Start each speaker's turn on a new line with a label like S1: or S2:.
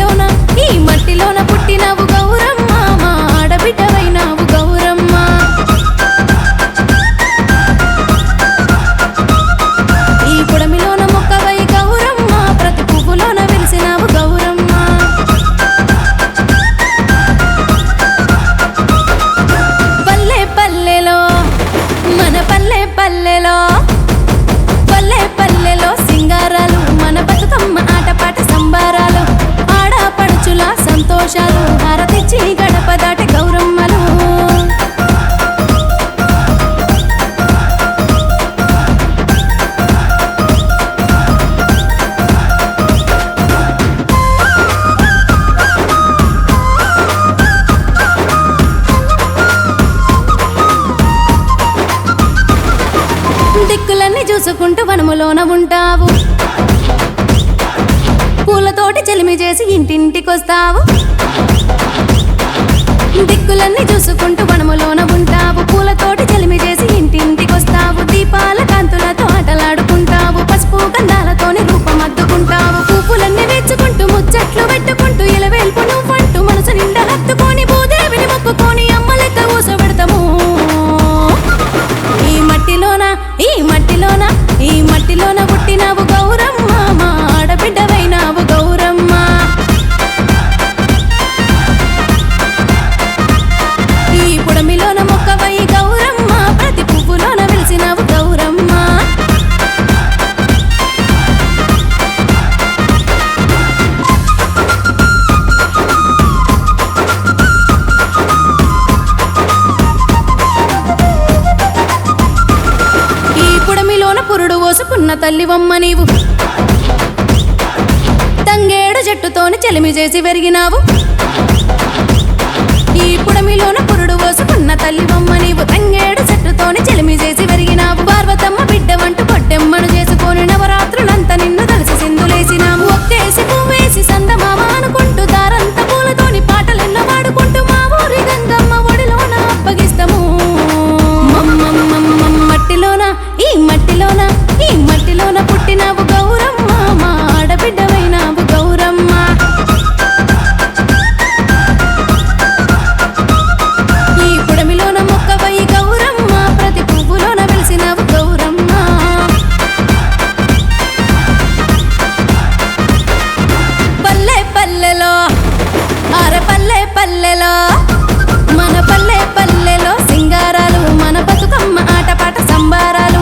S1: మట్టిలోన ఈ మట్టిలోన పుట్టిన వనములోన ఉంటావు. పూలతోటి చెలిమి చేసి ఇంటింటికొస్తావు. దిక్కులన్నీ చూసుకుంటూ వనములోన ఉంటావు. పూలతోటి చెలిమి చేసి మోసుకున్న తల్లివమ్మ నీవు. తంగేడ జట్టుతోని చెలిమి చేసి వెరిగినావు. ఈ పుడమిలోన పురుడు పోసుకున్న తల్లివమ్మ నీవు. తంగేడు జట్టుతోని చెలిమి చేసి వెరిగినావు. పార్వతమ్మ బిడ్డ వంట పొట్టెమ్మను చేసుకొని నవరాత్రులంతా నిన్ను కలిసి సింధులేసినాము ఒక్కేసి పువ్వేసి సందమామ అనుకుంటూ దారంత పూలతోని పాటలెన్నో పాడుకుంటూ మా ఊరి గంగమ్మ ఒడిలోన అప్పగిస్తాము. మట్టిలోన ఈ మట్టిలోనా మట్టిలోన గౌరమ్మ మా గౌరమ్మ. ఈ పుడమిలోన మొక్కవై గౌరమ్మ ప్రతి పల్లె పల్లెలో పల్లెలో మన పల్లె పల్లెలో సింగారాలు మన బతుకమ్మ ఆటపాట సంబారాలు.